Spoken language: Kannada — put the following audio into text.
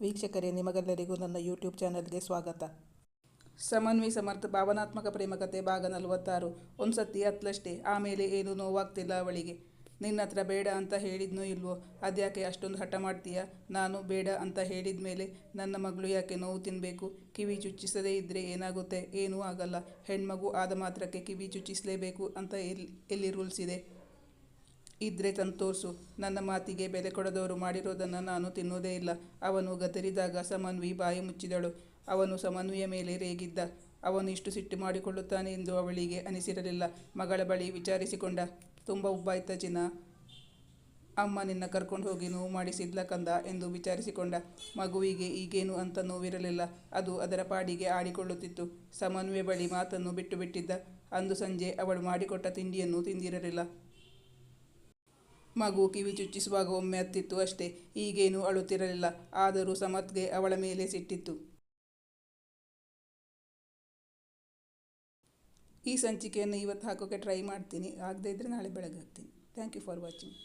ವೀಕ್ಷಕರೇ, ನಿಮಗೆಲ್ಲರಿಗೂ ನನ್ನ ಯೂಟ್ಯೂಬ್ ಚಾನಲ್ಗೆ ಸ್ವಾಗತ. ಸಮನ್ವಿ ಸಮರ್ಥ, ಭಾವನಾತ್ಮಕ ಪ್ರೇಮಕತೆ ಭಾಗ ನಲವತ್ತಾರು. ಒಂದು ಸತಿ ಆಮೇಲೆ ಏನೂ ನೋವಾಗ್ತಿಲ್ಲ ಅವಳಿಗೆ. ನಿನ್ನ ಹತ್ರ ಬೇಡ ಅಂತ ಹೇಳಿದ್ನೋ ಇಲ್ವೋ, ಅದ್ಯಾಕೆ ಅಷ್ಟೊಂದು ಹಠ ಮಾಡ್ತೀಯ? ನಾನು ಬೇಡ ಅಂತ ಹೇಳಿದ ಮೇಲೆ ನನ್ನ ಮಗಳು ಯಾಕೆ ನೋವು ತಿನ್ನಬೇಕು ಕಿವಿ ಚುಚ್ಚಿಸದೇ ಇದ್ದರೆ ಏನಾಗುತ್ತೆ? ಏನೂ ಆಗಲ್ಲ. ಹೆಣ್ಮಗು ಆದ ಮಾತ್ರಕ್ಕೆ ಕಿವಿ ಚುಚ್ಚಿಸಲೇಬೇಕು ಅಂತ ಎಲ್ಲಿ ಎಲ್ಲಿ ರೂಲ್ಸ್ ಇದೆ ಇದ್ರೆ ತಂದು ನನ್ನ ಮಾತಿಗೆ ಬೆಲೆ ಕೊಡದವರು ಮಾಡಿರೋದನ್ನು ನಾನು ತಿನ್ನೋದೇ ಇಲ್ಲ. ಅವನು ಗದರಿದಾಗ ಸಮನ್ವಿ ಬಾಯಿ ಮುಚ್ಚಿದಳು. ಅವನು ಸಮನ್ವಿಯ ಮೇಲೆ ರೇಗಿದ್ದ. ಅವನು ಇಷ್ಟು ಸಿಟ್ಟು ಮಾಡಿಕೊಳ್ಳುತ್ತಾನೆ ಎಂದು ಅವಳಿಗೆ ಅನಿಸಿರಲಿಲ್ಲ. ಮಗಳ ಬಳಿ ವಿಚಾರಿಸಿಕೊಂಡ. ತುಂಬ ಉಬ್ಬಾಯ್ತ ಚಿನ್ನ. ಅಮ್ಮ ನಿನ್ನ ಕರ್ಕೊಂಡು ಹೋಗಿ ನೋವು ಮಾಡಿಸಿದ್ಲ ಕಂದ ಎಂದು ವಿಚಾರಿಸಿಕೊಂಡ. ಮಗುವಿಗೆ ಈಗೇನು ಅಂತ ನೋವಿರಲಿಲ್ಲ. ಅದು ಅದರ ಪಾಡಿಗೆ ಆಡಿಕೊಳ್ಳುತ್ತಿತ್ತು. ಸಮನ್ವಯ ಬಳಿ ಮಾತನ್ನು ಬಿಟ್ಟು ಬಿಟ್ಟಿದ್ದ. ಅಂದು ಸಂಜೆ ಅವಳು ಮಾಡಿಕೊಟ್ಟ ತಿಂಡಿಯನ್ನು ತಿಂದಿರಲಿಲ್ಲ. ಮಗು ಕಿವಿ ಚುಚ್ಚಿಸುವಾಗ ಒಮ್ಮೆ ಹತ್ತಿತ್ತು ಅಷ್ಟೇ. ಈಗೇನೂ ಅಳುತ್ತಿರಲಿಲ್ಲ. ಆದರೂ ಸಮತ್ಗೆ ಅವಳ ಮೇಲೆ ಸಿಟ್ಟಿತ್ತು. ಈ ಸಂಚಿಕೆಯನ್ನು ಇವತ್ತು ಹಾಕೋಕ್ಕೆ ಟ್ರೈ ಮಾಡ್ತೀನಿ. ಆಗದೇ ಇದ್ದರೆ ನಾಳೆ ಬೆಳಗ್ಗೆ ಹಾಕ್ತೀನಿ. Thank you for watching